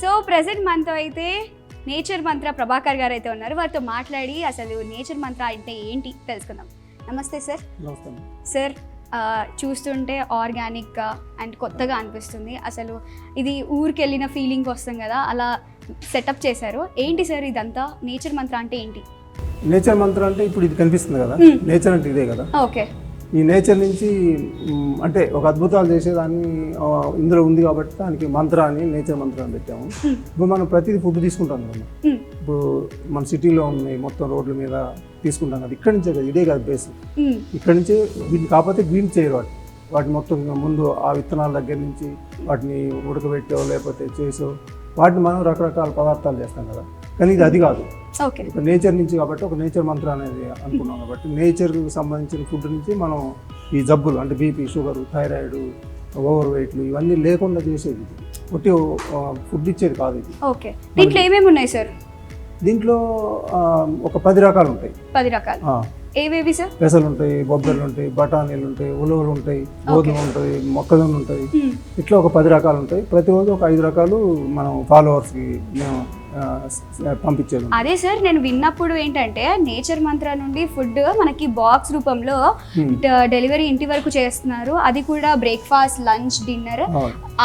So present మనతో అయితే nature మంత్ర ప్రభాకర్ గారు అయితే ఉన్నారు. వారితో మాట్లాడి అసలు నేచర్ మంత్ర అంటే ఏంటి తెలుసుకుందాం. నమస్తే సార్. నమస్తే. సార్ చూస్తుంటే ఆర్గానిక్గా అండ్ కొత్తగా అనిపిస్తుంది. అసలు ఇది ఊరికి వెళ్ళిన ఫీలింగ్ వస్తాం కదా అలా సెటప్ చేశారు. ఏంటి సార్ ఇదంతా? నేచర్ మంత్ర అంటే ఏంటి? నేచర్ మంత్రం అంటే ఇప్పుడు ఇది కనిపిస్తుంది కదా. నేచర్ అంటే ఇదే కదా. ఓకే. ఈ నేచర్ నుంచి అంటే ఒక అద్భుతాలు చేసేదాన్ని ఇందులో ఉంది కాబట్టి దానికి మంత్ర అని నేచర్ మంత్ర అని పెట్టాము. ఇప్పుడు మనం ప్రతిదీ ఫుడ్ తీసుకుంటాం కదా. ఇప్పుడు మన సిటీలో ఉన్నాయి మొత్తం రోడ్ల మీద తీసుకుంటాం కదా. ఇక్కడి నుంచే కదా ఇదే కదా బేస్ ఇక్కడి నుంచే వీటిని కాకపోతే గ్రీన్ చేయరు వాటి వాటిని మొత్తం ముందు ఆ విత్తనాల దగ్గర నుంచి వాటిని ఉడకబెట్టో లేకపోతే చేసో వాటిని మనం రకరకాల పదార్థాలు చేస్తాం కదా. కానీ ఇది అది కాదు. ఒక నేచర్ నుంచి కాబట్టి ఒక నేచర్ మంత్ర అనేది అనుకున్నాం కాబట్టి నేచర్కి సంబంధించిన ఫుడ్ నుంచి మనం ఈ జబ్బులు అంటే బీపీ షుగర్ థైరాయిడ్ ఓవర్ వెయిట్లు ఇవన్నీ లేకుండా చేసేది. ఇది ఒకటి ఫుడ్ ఇచ్చేది కాదు ఇది. ఓకే. దీంట్లో ఏమేమి ఉన్నాయి సార్? దీంట్లో ఒక పది రకాలు ఉంటాయి. పది రకాలు. ఏవేవి సార్? పెసలు ఉంటాయి బొబ్బర్లు ఉంటాయి బఠానీలు ఉంటాయి ఉలవలు ఉంటాయి గోధుమ ఉంటాయి మొక్కజొన్న ఉంటాయి. ఇట్లా ఒక పది రకాలు ఉంటాయి. ప్రతిరోజు ఒక ఐదు రకాలు మనం ఫాలోవర్స్కి మేము ఉంటుంది. అదే సార్ నేను విన్నప్పుడు ఏంటంటే నేచర్ మంత్ర నుండి ఫుడ్ మనకి బాక్స్ రూపంలో డెలివరీ ఇంటి వరకు చేస్తున్నారు. అది కూడా బ్రేక్ఫాస్ట్ లంచ్ డిన్నర్.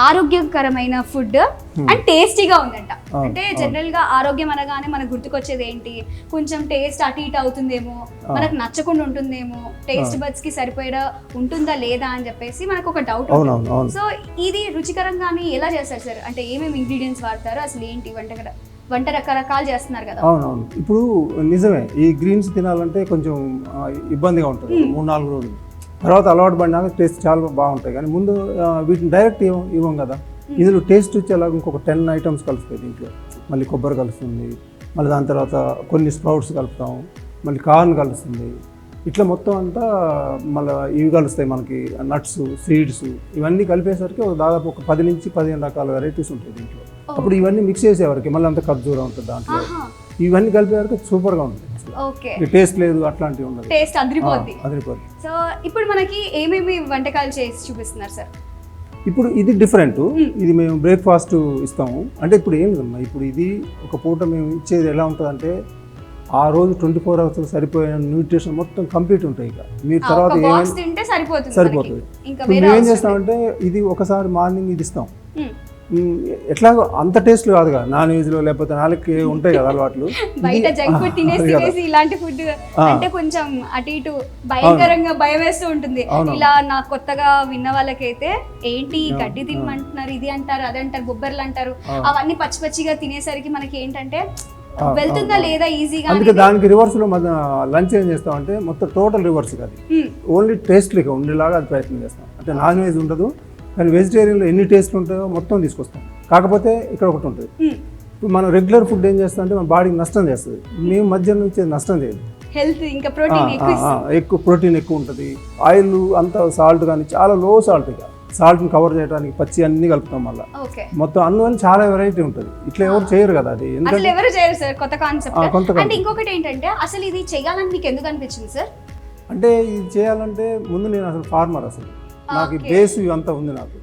ఆరోగ్యకరమైన ఫుడ్ అండ్ టేస్టీగా ఉందంట. అంటే జనరల్గా ఆరోగ్యం అనగానే మనకు గుర్తుకొచ్చేది ఏంటి కొంచెం టేస్ట్ అటు ఇటు అవుతుందేమో మనకు నచ్చకుండా ఉంటుందేమో టేస్ట్ బడ్స్కి సరిపోయేలా ఉంటుందా లేదా అని చెప్పేసి మనకు ఒక డౌట్ సో ఇది రుచికరంగానే ఎలా చేస్తారు సార్? అంటే ఏమేమి ఇంగ్రీడియంట్స్ వాడతారు? అసలు ఏంటి వంట వంట రకరకాలు చేస్తున్నారు కదా. అవునవును. ఇప్పుడు నిజమే ఈ గ్రీన్స్ తినాలంటే కొంచెం ఇబ్బందిగా ఉంటుంది. మూడు నాలుగు రోజులు. తర్వాత అలవాటు పడినాక టేస్ట్ చాలా బాగుంటాయి. కానీ ముందు వీటిని డైరెక్ట్ ఇవ్వం ఇవ్వం కదా. ఇందులో టేస్ట్ వచ్చేలాగా ఇంకొక టెన్ ఐటమ్స్ కలుస్తాయి దీంట్లో. మళ్ళీ కొబ్బరి కలుస్తుంది మళ్ళీ దాని తర్వాత కొన్ని స్ప్రౌట్స్ కలుపుతాం మళ్ళీ కార్న్ కలుస్తుంది. ఇట్లా మొత్తం అంతా మళ్ళీ ఇవి కలుస్తాయి మనకి నట్స్ సీడ్స్ ఇవన్నీ కలిపేసరికి ఒక దాదాపు ఒక పది నుంచి పదిహేను రకాల వెరైటీస్ ఉంటాయి దీంట్లో. అప్పుడు ఇవన్నీ మిక్స్ చేసేవారికి మళ్ళీ అంత ఖర్జూరం ఉంటుంది దాంట్లో. ఇవన్నీ కలిపే వరకు సూపర్గా ఉంటుంది. ఓకే. టేస్ట్ లేదు అట్లాంటివి ఉండదు. టేస్ట్ అదిరిపోద్ది. అదిరిపోద్ది. సో ఇప్పుడు మనకి ఏమేమి వంటకాలు చేసి చూపిస్తున్నారు సార్ ఇప్పుడు ఇది డిఫరెంట్ ఇది మేము బ్రేక్ఫాస్ట్ ఇస్తాము. అంటే ఇప్పుడు ఏం లేదమ్మా ఇప్పుడు ఇది ఒక పూట మేము ఇచ్చేది ఎలా ఉంటుందంటే ఆ రోజు ట్వంటీ ఫోర్ అవర్స్ సరిపోయిన న్యూట్రిషన్ మొత్తం కంప్లీట్ ఉంటాయి ఇక. మీరు తర్వాత సరిపోతుంది సరిపోతుంది. మేము ఏం చేస్తామంటే ఇది ఒకసారి మార్నింగ్ ఇది ఇస్తాం. మ్, ఎట్లాగో అంత టేస్ట్ కాదు కదా నాన్ వెజ్లో లేకపోతే నాలుగుకి ఉంటాయి కదా అలవాట్లు. బయట జంక్ ఫుడ్ తినేసి కదా. తినేసి ఇలాంటి ఫుడ్. అంటే కొంచెం అటు ఇటు భయంకరంగా భయం వేస్తూ ఉంటుంది. ఇలా నా కొత్తగా విన్న వాళ్ళకైతే ఏంటి గడ్డి తినమంటున్నారు ఇది అంటారు అది అంటారు బొబ్బర్లు అంటారు. అవన్నీ పచ్చి పచ్చిగా తినేసరికి మనకి ఏంటంటే వెళ్తుందా లేదా ఈజీగా అందుకే దానికి రివర్స్లో మన లంచ్ ఏం చేస్తామంటే మొత్తం టోటల్ రివర్స్ అది ఓన్లీ టేస్ట్లీగా ఉండేలాగా అది ప్రయత్నం చేస్తాం. అంటే నాన్ వెజ్ ఉండదు కానీ వెజిటేరియన్లో ఎన్ని టేస్ట్లు ఉంటాయో మొత్తం తీసుకొస్తాం. కాకపోతే ఇక్కడ ఒకటి ఉంటుంది. ఇప్పుడు మనం రెగ్యులర్ ఫుడ్ ఏం చేస్తాం అంటే మన బాడీకి నష్టం చేస్తుంది. మేము మధ్యాహ్నం ఇచ్చేది నష్టం చేయదు. హెల్త్ ఇంకా ప్రోటీన్ ఎక్కువ ప్రోటీన్ ఎక్కువ ఉంటుంది. ఆయిల్ అంతా సాల్ట్ కానీ చాలా లో సాల్ట్ ఇక. సాల్ట్ని కవర్ చేయడానికి పచ్చి అన్నీ కలుపుతాం మళ్ళీ. మొత్తం అందువల్ల చాలా వెరైటీ ఉంటుంది. ఇట్లా ఎవరు చేయరు కదా అది. అసలు ఎవరు చేయరు సార్ కొత్త కాన్సెప్ట్. అంటే. ఇంకొకటి ఏంటంటే అసలు ఇది చేయాలని మీకు ఎందుకు అనిపించింది సార్? అంటే ఇది చేయాలంటే ముందు నేను అసలు ఫార్మర్ అసలు. నాకు. బేస్ ఇవంతా ఉంది నాకు.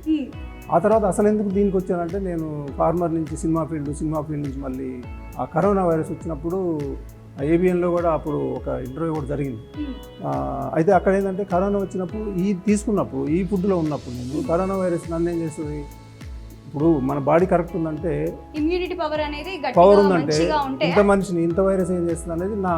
ఆ తర్వాత అసలు ఎందుకు దీనికి వచ్చానంటే నేను ఫార్మర్ నుంచి సినిమా ఫీల్డ్ సినిమా ఫీల్డ్ నుంచి మళ్ళీ ఆ కరోనా వైరస్ వచ్చినప్పుడు ఏబిఎన్లో కూడా అప్పుడు ఒక ఇంటర్వ్యూ కూడా జరిగింది అయితే అక్కడ ఏంటంటే కరోనా వచ్చినప్పుడు ఈ తీసుకున్నప్పుడు ఈ ఫుడ్లో ఉన్నప్పుడు నేను కరోనా వైరస్ నన్ను ఏం చేస్తుంది ఇప్పుడు మన బాడీ కరెక్ట్ ఉందంటే ఇమ్యూనిటీ పవర్ అనేది పవర్ ఉందంటే ఇంత మనిషిని ఇంత వైరస్ ఏం చేస్తుంది అనేది నా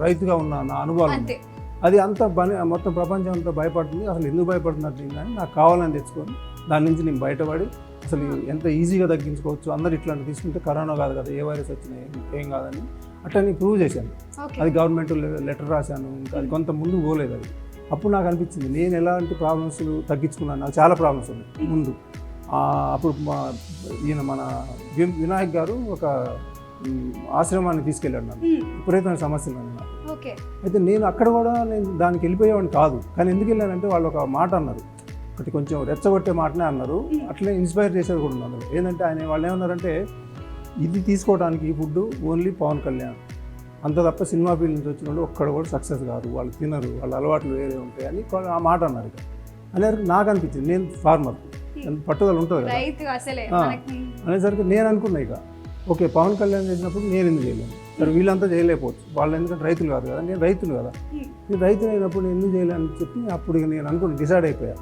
రైతుగా ఉన్న నా అనుభవం అంతే అది అంత మొత్తం ప్రపంచం అంతా భయపడుతుంది. అసలు ఎందుకు భయపడుతున్నట్టు కానీ నాకు కావాలని తెచ్చుకొని దాని నుంచి నేను బయటపడి అసలు ఎంత ఈజీగా తగ్గించుకోవచ్చు అందరు ఇట్లాంటి తీసుకుంటే కరోనా కాదు కదా ఏ వైరస్ వచ్చినా ఏం- కాదని అట్లా నేను ప్రూవ్ చేశాను. అది గవర్నమెంట్ లెటర్ రాశాను ఇంకా అది కొంత ముందు పోలేదు అది. అప్పుడు నాకు అనిపించింది నేను ఎలాంటి ప్రాబ్లమ్స్ తగ్గించుకున్నాను? నాకు చాలా ప్రాబ్లమ్స్ ఉన్నాయి ముందు. అప్పుడు మా ఈయన మన వినాయక్ గారు ఒక ఆశ్రమాన్ని తీసుకెళ్ళాడు నన్ను. విపరీతమైన సమస్యలు ఓకే. అయితే నేను అక్కడ కూడా నేను దానికి వెళ్ళిపోయేవాడిని కాదు. కానీ ఎందుకు వెళ్ళానంటే వాళ్ళు ఒక మాట అన్నారు. ఒకటి కొంచెం రెచ్చగొట్టే మాటనే అన్నారు. అట్లే ఇన్స్పైర్ చేసేది కూడా అందులో ఏంటంటే ఆయన వాళ్ళు ఏమన్నారంటే ఇది తీసుకోవడానికి ఈ ఫుడ్ ఓన్లీ పవన్ కళ్యాణ్. అంత తప్ప సినిమా ఫీల్డ్ నుంచి వచ్చిన వాళ్ళు ఒక్కడ కూడా సక్సెస్ కాదు. వాళ్ళు తినరు వాళ్ళ అలవాట్లు వేరే ఉంటాయి అని ఆ మాట అన్నారు ఇక. అనేసరికి నాకు అనిపించింది నేను ఫార్మర్ ఎంత పట్టుదల ఉంటుంది కదా. అనేసరికి నేను అనుకున్నా ఇక. ఓకే పవన్ కళ్యాణ్ చేసినప్పుడు నేను ఎందుకు చేయలేను? సరే వీళ్ళంతా చేయలేకపోవచ్చు. వాళ్ళు ఎందుకంటే రైతులు కాదు కదా నేను రైతులు కదా. నేను రైతు అయినప్పుడు నేను ఎందుకు చేయలేని చెప్పి అప్పుడు ఇక నేను అనుకుని డిసైడ్ అయిపోయా.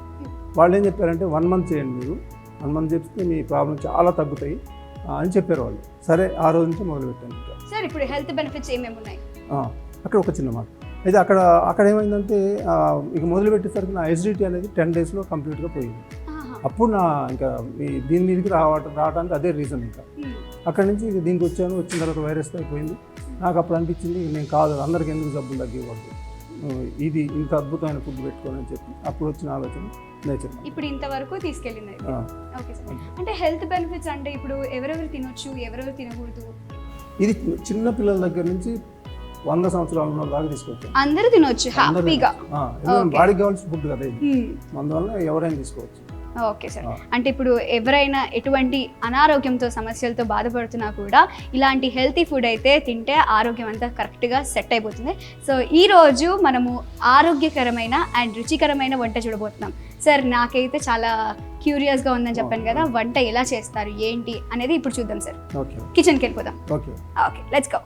వాళ్ళు ఏం చెప్పారంటే వన్ మంత్ చేయండి మీరు. వన్ మంత్ చెప్తే మీ ప్రాబ్లం చాలా తగ్గుతాయి. అని చెప్పారు వాళ్ళు. సరే ఆ రోజు నుంచి మొదలుపెట్టాను సార్ ఇప్పుడు హెల్త్ బెనిఫిట్స్ ఏమేమి ఉన్నాయి? అక్కడ ఒక చిన్న మాట. అయితే అక్కడ అక్కడ ఏమైందంటే ఇక మొదలుపెట్టేసరికి నా ఎస్డిటీ అనేది టెన్ డేస్లో కంప్లీట్గా పోయింది. అప్పుడు నా ఇంకా దీని మీదకి రావటం రావడానికి అదే రీజన్ ఇంకా. ఉమ్, అక్కడి నుంచి దీనికి వచ్చాను వచ్చిన తర్వాత వైరస్ అయిపోయింది. నాకు అప్పుడు అనిపించింది నేను కాదు అందరికి ఎందుకు జబ్బులు తగ్గివ్వద్దు? ఇది ఇంత అద్భుతమైన ఫుడ్ పెట్టుకోని అని చెప్పి అప్పుడు వచ్చిన ఆలోచన ఇప్పుడు ఇంతవరకు తీసుకెళ్ళింది. Okay sir. అంటే హెల్త్ బెనిఫిట్స్ అంటే ఇప్పుడు ఎవరెవరు తినొచ్చు ఎవరెవరు తినకూడదు? ఇది చిన్న పిల్లల దగ్గర నుంచి వంద సంవత్సరాల ఉన్న దాకా తీసుకొచ్చాను. అందరూ తినొచ్చు హ్యాపీగా. బాడీకి కావాల్సిన ఫుడ్ కదా అందువల్ల ఎవరైనా తీసుకోవచ్చు. Okay sir. అంటే ఇప్పుడు ఎవరైనా ఎటువంటి అనారోగ్యంతో సమస్యలతో బాధపడుతున్నా కూడా ఇలాంటి హెల్తీ ఫుడ్ అయితే తింటే ఆరోగ్యం అంతా కరెక్ట్గా సెట్ అయిపోతుంది. సో ఈ రోజు మనము ఆరోగ్యకరమైన అండ్ రుచికరమైన వంట చూడబోతున్నాం. సార్ నాకైతే చాలా క్యూరియస్గా ఉందని చెప్పాను కదా వంట ఎలా చేస్తారు ఏంటి అనేది ఇప్పుడు చూద్దాం సార్. కిచెన్కి వెళ్ళిపోదాం. ఓకే. Okay let's go.